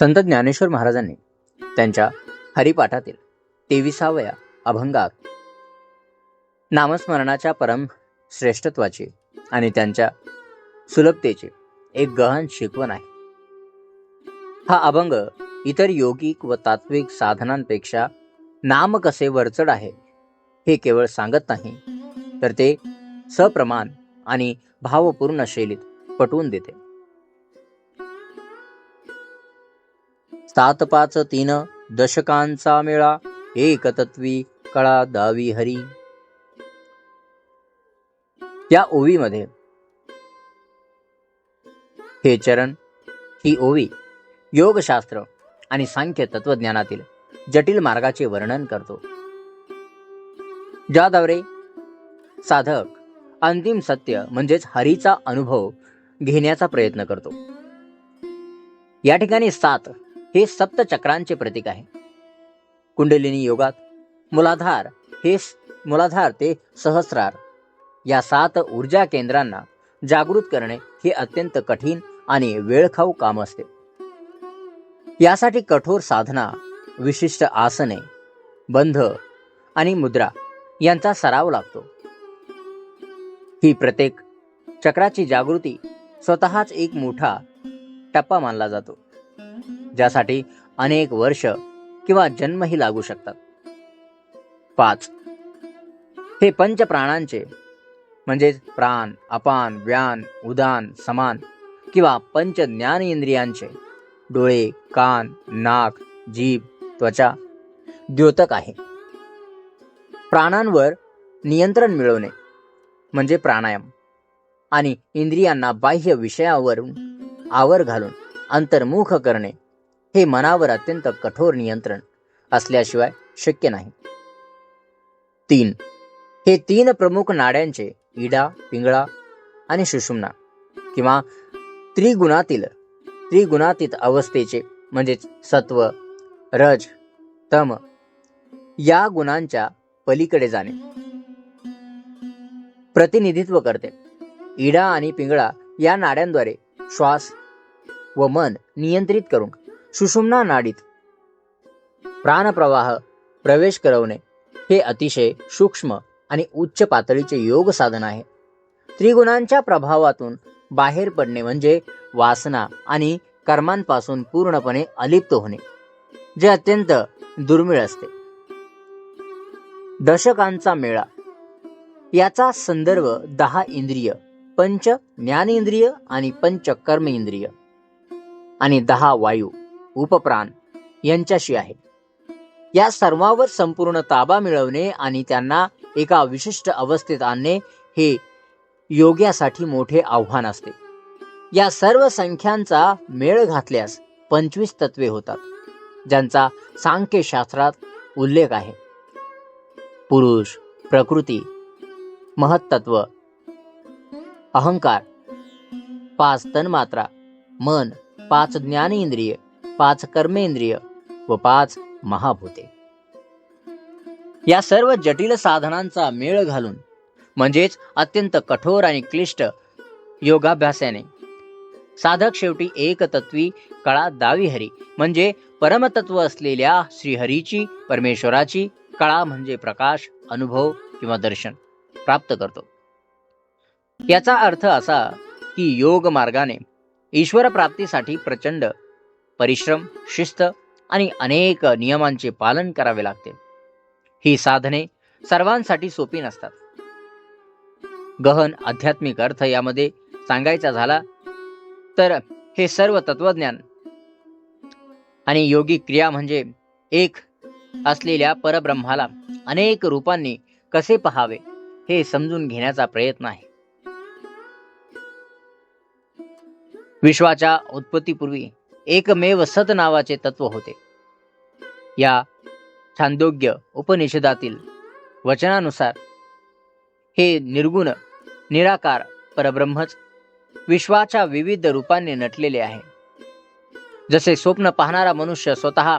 संत ज्ञानेश्वर महाराजांनी त्यांच्या हरिपाठातील तेविसाव्या अभंगात नामस्मरणाच्या परम श्रेष्ठत्वाची आणि त्यांच्या सुलभतेची एक गहन शिकवण आहे. हा अभंग इतर योगिक व तात्विक साधनांपेक्षा नाम कसे वरचढ आहे हे केवळ सांगत नाही तर ते सप्रमाण आणि भावपूर्ण शैलीत पटवून देते. सात पाच तीन दशकांचा मेळा एकतत्वी कळा दावी हरी. या ओवीमध्ये हे चरण ही ओवी योगशास्त्र आणि सांख्य तत्वज्ञानातील जटिल मार्गाचे वर्णन करतो. ज्याद्वारे साधक अंतिम सत्य म्हणजेच हरीचा अनुभव घेण्याचा प्रयत्न करतो. या ठिकाणी सात हे सप्तचक्रांचे प्रतीक आहे. कुंडलिनी योगात मुलाधार हे मुलाधार ते सहस्रार. या सात ऊर्जा केंद्रांना जागृत करणे हे अत्यंत कठीण आणि वेळखाऊ काम असते. यासाठी कठोर साधना विशिष्ट आसने बंध आणि मुद्रा यांचा सराव लागतो. ही प्रत्येक चक्राची जागृती स्वतःच एक मोठा टप्पा मानला जातो. ज्यासाठी अनेक वर्ष किंवा जन्मही लागू शकतात. पाच. हे पंच प्राणांचे म्हणजेच प्राण अपान व्यान उदान समान किंवा पंच ज्ञान इंद्रियांचे डोळे कान नाक जीभ त्वचा द्योतक आहे. प्राणांवर नियंत्रण मिळवणे म्हणजे प्राणायाम आणि इंद्रियांना बाह्य विषयावरून आवर घालून अंतर्मुख करणे हे मनावर अत्यंत कठोर नियंत्रण असल्याशिवाय शक्य नाही. तीन. हे तीन प्रमुख नाड्यांचे इडा पिंगळा आणि सुषुम्ना किंवा त्रिगुणातील त्रिगुणातीत अवस्थेचे म्हणजेच सत्व रज तम या गुणांच्या पलीकडे जाणे. प्रतिनिधित्व करते. इडा आणि पिंगळा या नाड्यांद्वारे श्वास व मन नियंत्रित करून सुषुम्ना नाडीत. प्राणप्रवाह प्रवेश करवणे हे अतिशय सूक्ष्म आणि उच्च पातळीचे योग साधन आहे. त्रिगुणांच्या प्रभावातून बाहेर पडणे म्हणजे वासना आणि कर्मांपासून पूर्णपणे अलिप्त होणे जे अत्यंत दुर्मिळ असते. दशकांचा मेळा. याचा संदर्भ दहा इंद्रिय पंच ज्ञानेंद्रिय आणि पंच कर्म इंद्रिय आणि दहा वायू. उपप्राण यांच्याशी आहे. या सर्वांवर संपूर्ण ताबा मिळवणे आणि त्यांना एका विशिष्ट अवस्थेत आणणे हे योग्यासाठी मोठे आव्हान असते. या सर्व संख्यांचा मेळ घातल्यास पंचवीस तत्वे होतात ज्यांचा सांख्यशास्त्रात उल्लेख आहे. पुरुष प्रकृती महत्त्व अहंकार पाच तन्मात्रा मन पाच ज्ञानेंद्रिय पाच कर्मेंद्रिय व पाच महाभूते. या सर्व जटिल साधनांचा मेळ घालून म्हणजेच अत्यंत कठोर आणि क्लिष्ट योगाभ्यासाने साधक शेवटी एक तत्वी कळा दावी हरी म्हणजे परमतत्व असलेल्या श्रीहरीची परमेश्वराची कळा म्हणजे प्रकाश अनुभव किंवा दर्शन प्राप्त करतो. याचा अर्थ असा की योग मार्गाने ईश्वर प्राप्तीसाठी प्रचंड परिश्रम शिस्त आणि अनेक नियमांचे पालन करावे लागते. ही साधने सर्वांसाठी सोपी नसतात. गहन आध्यात्मिक अर्थ यामध्ये सांगायचा झाला तर हे सर्व तत्वज्ञान आणि योगिक क्रिया म्हणजे एक असलेल्या परब्रह्माला अनेक रूपांनी कसे पहावे हे समजून घेण्याचा प्रयत्न आहे. विश्वाच्या उत्पत्तीपूर्वी एकमेव सत नावाचे तत्व होते. या छांदोग्य उपनिषदातील वचनानुसार हे निर्गुण निराकार परब्रह्मच विश्वाच्या विविध रूपांनी नटलेले आहे. जसे स्वप्न पाहणारा मनुष्य स्वतः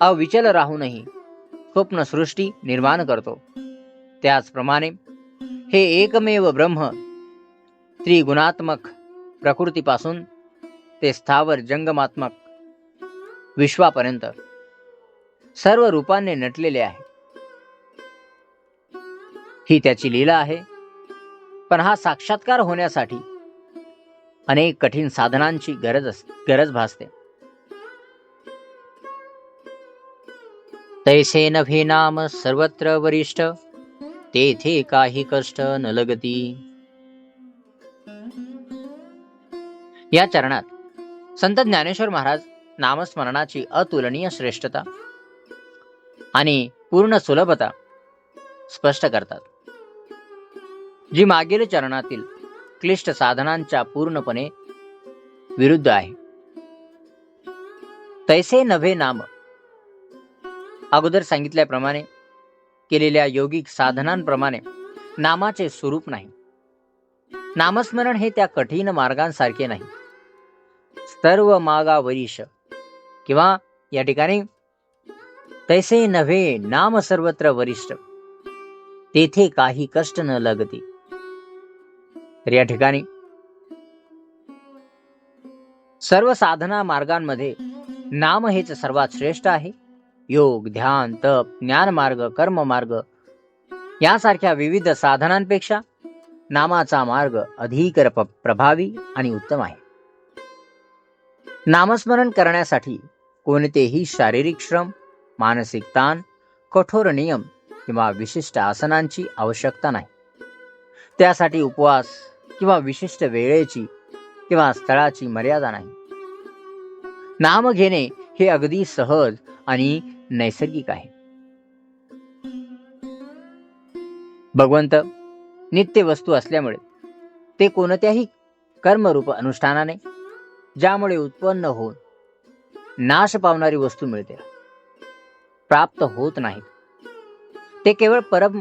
अविचल राहूनही स्वप्न सृष्टी निर्माण करतो. त्याचप्रमाणे हे एकमेव ब्रह्म त्रिगुणात्मक प्रकृतीपासून ते स्थावर जंगमात्मक विश्वापर्यंत सर्व रूपाने नटलेले आहे. ही त्याची लीला आहे. पण हा साक्षात्कार होण्यासाठी अनेक कठीण साधनांची गरज असते गरज भासते. तैसे नभे नाम सर्वत्र वरिष्ठ तेथे काही कष्ट न लगती. या चरणात संत ज्ञानेश्वर महाराज नामस्मरणाची अतुलनीय श्रेष्ठता आणि पूर्ण सुलभता स्पष्ट करतात. जी मागील चरणातील क्लिष्ट साधनांच्या पूर्णपणे विरुद्ध आहे. तैसे नभे नाम. अगोदर सांगितल्याप्रमाणे केलेल्या योगिक साधनांप्रमाणे नामाचे स्वरूप नाही. नामस्मरण हे त्या कठीण मार्गांसारखे नाही. सर्व मागा वरीश. किंवा या ठिकाणी तैसे नव्हे नाम सर्वत्र वरिष्ठ. तेथे काही कष्ट न लगते. तर या ठिकाणी सर्व साधना मार्गांमध्ये नाम हेच सर्वात श्रेष्ठ आहे. योग ध्यान तप ज्ञान मार्ग कर्म मार्ग यासारख्या विविध साधनांपेक्षा नामाचा मार्ग अधिक प्रभावी आणि उत्तम आहे. नामस्मरण करण्यासाठी कोणतेही शारीरिक श्रम मानसिक ताण कठोर नियम किंवा विशिष्ट आसनांची आवश्यकता नाही. त्यासाठी उपवास किंवा विशिष्ट वेळेची किंवा स्थळाची मर्यादा नाही. नाम घेणे हे अगदी सहज आणि नैसर्गिक आहे. भगवंत नित्य वस्तू असल्यामुळे ते कोणत्याही कर्मरूप अनुष्ठानाने ज्यामुळे उत्पन्न होऊन नाश पावणारी वस्तू मिळते. प्राप्त होत नाहीत. ते केवळ परम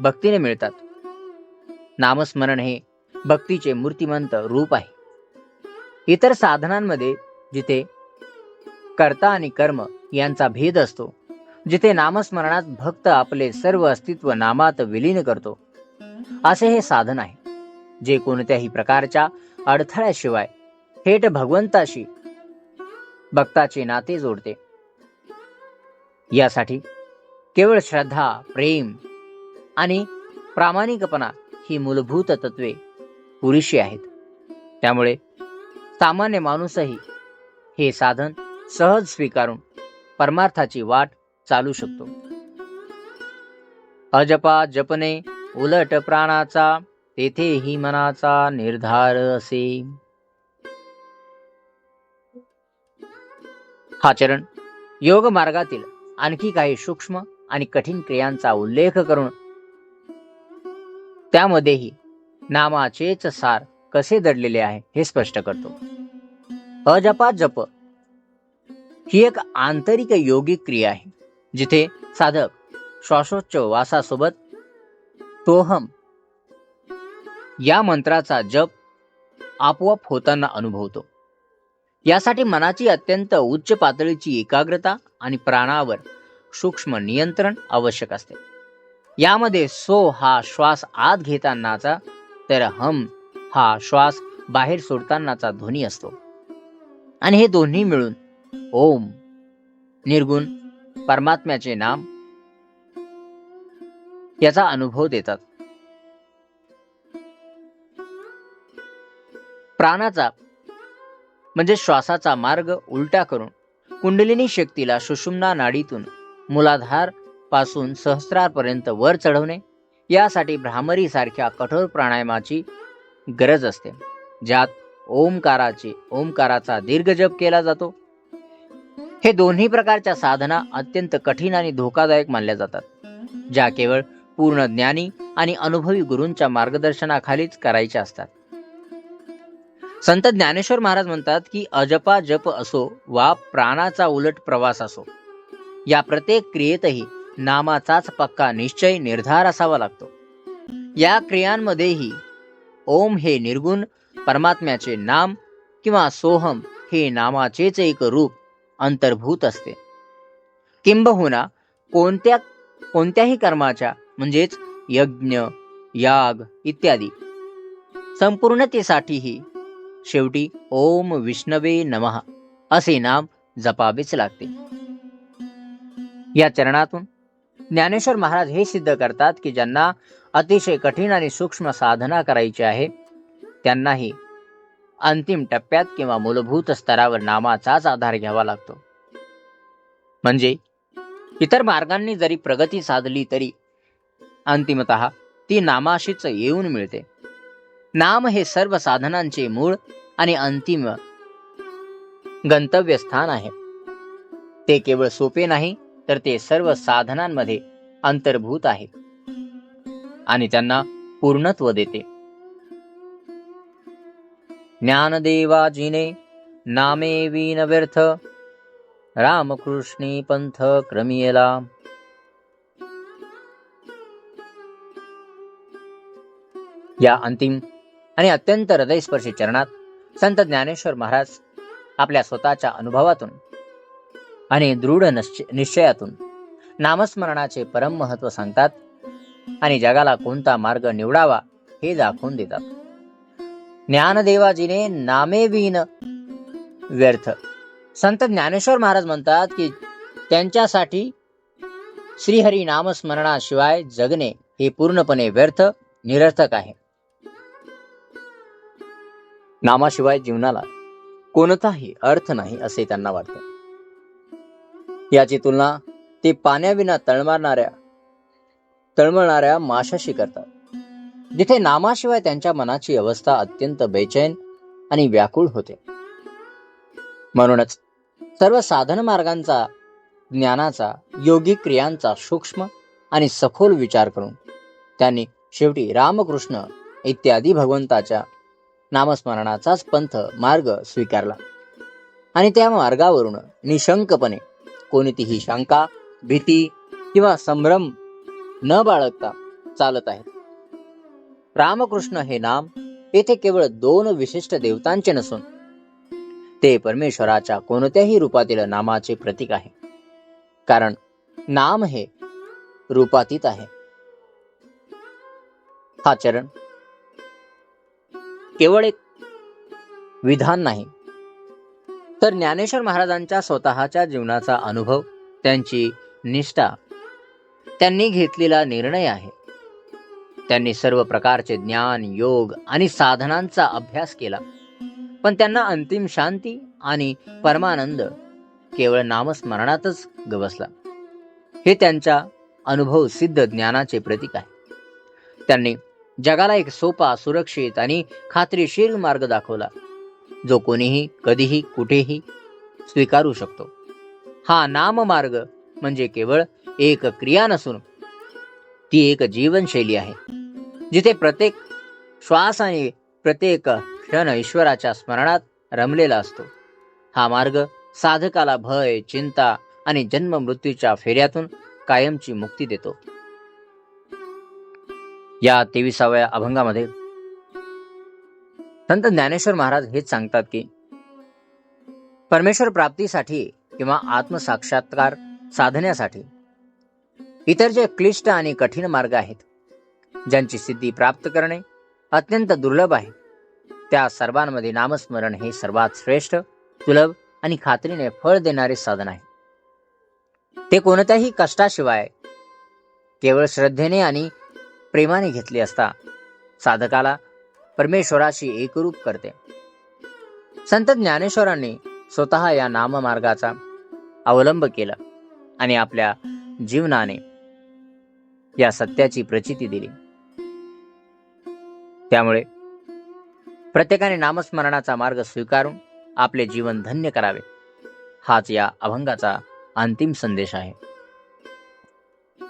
भक्तीने मिळतात. नामस्मरण हे भक्तीचे मूर्तिमंत रूप आहे. इतर साधनांमध्ये जिथे कर्ता आणि कर्म यांचा भेद असतो जिथे नामस्मरणात भक्त आपले सर्व अस्तित्व नामात विलीन करतो असे हे साधन आहे जे कोणत्याही प्रकारच्या अडथळ्याशिवाय थेट भगवंताशी भक्ताचे नाते जोडते. यासाठी केवळ श्रद्धा प्रेम आणि प्रामाणिकपणा ही मूलभूत तत्वे पुरेशी आहेत. त्यामुळे सामान्य माणूसही हे साधन सहज स्वीकारून परमार्थाची वाट चालू शकतो. अजपा जपने उलट प्राणाचा तेथेही मनाचा निर्धार असे. हा चरण योग मार्गातील आणखी काही सूक्ष्म आणि कठीण क्रियांचा उल्लेख करून त्यामध्येही नामाचेच सार कसे दडलेले आहे हे स्पष्ट करतो. अजपा जप ही एक आंतरिक योगिक क्रिया आहे जिथे साधक श्वासोच्चवासासोबत तोहम या मंत्राचा जप आपोआप होताना अनुभवतो. यासाठी मनाची अत्यंत उच्च पातळीची एकाग्रता आणि प्राणावर सूक्ष्म नियंत्रण आवश्यक असते. यामध्ये सो हा श्वास आत घेतानाचा तर हम हा श्वास बाहेर सोडतानाचा ध्वनी असतो. आणि हे दोन्ही मिळून ओम निर्गुण परमात्म्याचे नाम याचा अनुभव देतात. प्राणाचा म्हणजे श्वासाचा मार्ग उलटा करून कुंडलिनी शक्तीला सुषुम्ना नाडीतून मूलाधारपासून सहस्रापर्यंत वर चढवणे यासाठी भ्रामरीसारख्या कठोर प्राणायामाची गरज असते ज्यात ओमकाराचे ओमकाराचा दीर्घ जप केला जातो. हे दोन्ही प्रकारच्या साधना अत्यंत कठीण आणि धोकादायक मानल्या जातात ज्या केवळ पूर्ण ज्ञानी आणि अनुभवी गुरूंच्या मार्गदर्शनाखालीच करायच्या असतात. संत ज्ञानेश्वर महाराज म्हणतात की अजपा जप असो वा प्राणाचा उलट प्रवास असो या प्रत्येक क्रियेतही नामाचाच पक्का निश्चय निर्धार असावा लागतो. या क्रियांमध्येही ओम हे निर्गुण परमात्म्याचे नाम किंवा सोहम हे नामाचेच एक रूप अंतर्भूत असते. किंबहुना कोणत्या कोणत्याही कर्माच्या म्हणजेच यज्ञ याग इत्यादी संपूर्णतेसाठीही शेवटी ओम विष्णवे नमः असे नाम जपावेच लागते. या चरणातून ज्ञानेश्वर महाराज हे सिद्ध करतात की ज्यांना अतिशय कठीण आणि सूक्ष्म साधना करायची आहे त्यांनाही अंतिम टप्प्यात किंवा मूलभूत स्तरावर नामाचाच आधार घ्यावा लागतो. म्हणजे इतर मार्गांनी जरी प्रगती साधली तरी अंतिमत ती नामाशीच येऊन मिळते. नाम हे सर्व साधनांचे मूळ आणि अंतिम गंतव्यस्थान आहे. ते केवळ सोपे नाही तर ते सर्व साधनांमध्ये अंतर्भूत आहे. आणि त्यांना पूर्णत्व देते. ज्ञानदेवाजीने नामे विन व्यर्थ रामकृष्णी पंथ क्रमियला. या अंतिम आणि अत्यंत हृदयस्पर्शी चरणात संत ज्ञानेश्वर महाराज आपल्या स्वतःच्या अनुभवातून आणि दृढ निश्चयातून नामस्मरणाचे परम महत्त्व सांगतात आणि जगाला कोणता मार्ग निवडावा हे दाखवून देतात. ज्ञानदेवाजीने नामे विन व्यर्थ. संत ज्ञानेश्वर महाराज म्हणतात की त्यांच्यासाठी श्रीहरी नामस्मरणाशिवाय जगणे हे पूर्णपणे व्यर्थ निरर्थक आहे. नामाशिवाय जीवनाला कोणताही अर्थ नाही असे त्यांना वाटते. याची तुलना ते पाण्याविना तळमळणाऱ्या तळमळणाऱ्या माशाशी करतात. जिथे नामाशिवाय त्यांच्या मनाची अवस्था अत्यंत बेचैन आणि व्याकुळ होते. म्हणूनच सर्व साधन मार्गांचा ज्ञानाचा योगिक क्रियांचा सूक्ष्म आणि सखोल विचार करून त्यांनी शेवटी रामकृष्ण इत्यादी भगवंताच्या नामस्मरणाचाच पंथ मार्ग स्वीकारला. आणि त्या मार्गावरून निशंकपणे कोणतीही शंका भीती किंवा संभ्रम न बाळगता चालत आहेत. रामकृष्ण हे नाम येथे केवळ दोन विशिष्ट देवतांचे नसून ते परमेश्वराच्या कोणत्याही रूपातील नामाचे प्रतीक आहे. कारण नाम हे रूपातीत आहे. हा चरण केवळ एक विधान नाही तर ज्ञानेश्वर महाराजांच्या स्वतःच्या जीवनाचा अनुभव त्यांची निष्ठा त्यांनी घेतलेला निर्णय आहे. त्यांनी सर्व प्रकारचे ज्ञान योग आणि साधनांचा अभ्यास केला पण त्यांना अंतिम शांती आणि परमानंद केवळ नामस्मरणातच गवसला. हे त्यांच्या अनुभव सिद्ध ज्ञानाचे प्रतीक आहे. त्यांनी जगाला एक सोपा सुरक्षित आणि खात्रीशीर मार्ग दाखवला जो कोणीही कधीही कुठेही स्वीकारू शकतो. हा नाममार्ग म्हणजे केवळ एक क्रिया नसून ती एक जीवनशैली आहे जिथे प्रत्येक श्वास आणि प्रत्येक क्षण ईश्वराच्या स्मरणात रमलेला असतो. हा मार्ग साधकाला भय चिंता आणि जन्म मृत्यूच्या फेऱ्यातून कायमची मुक्ती देतो. या तेविसाव्या अभंगामध्ये. संत ज्ञानेश्वर महाराज हेच सांगतात की परमेश्वर प्राप्तीसाठी किंवा आत्मसाक्षात्कार साधण्यासाठी इतर जे क्लिष्ट आणि कठीण मार्ग आहेत ज्यांची सिद्धी प्राप्त करणे अत्यंत दुर्लभ आहे त्या सर्वांमध्ये नामस्मरण हे सर्वात श्रेष्ठ सुलभ आणि खात्रीने फळ देणारे साधन आहे. ते कोणत्याही कष्टाशिवाय केवळ श्रद्धेने आणि प्रेमाने घेतली असता साधकाला परमेश्वराशी एकरूप करते. संत ज्ञानेश्वरांनी स्वतः या नाममार्गाचा अवलंब केला आणि आपल्या जीवनाने या सत्याची प्रचिती दिली. त्यामुळे प्रत्येकाने नामस्मरणाचा मार्ग स्वीकारून आपले जीवन धन्य करावे हाच या अभंगाचा अंतिम संदेश आहे.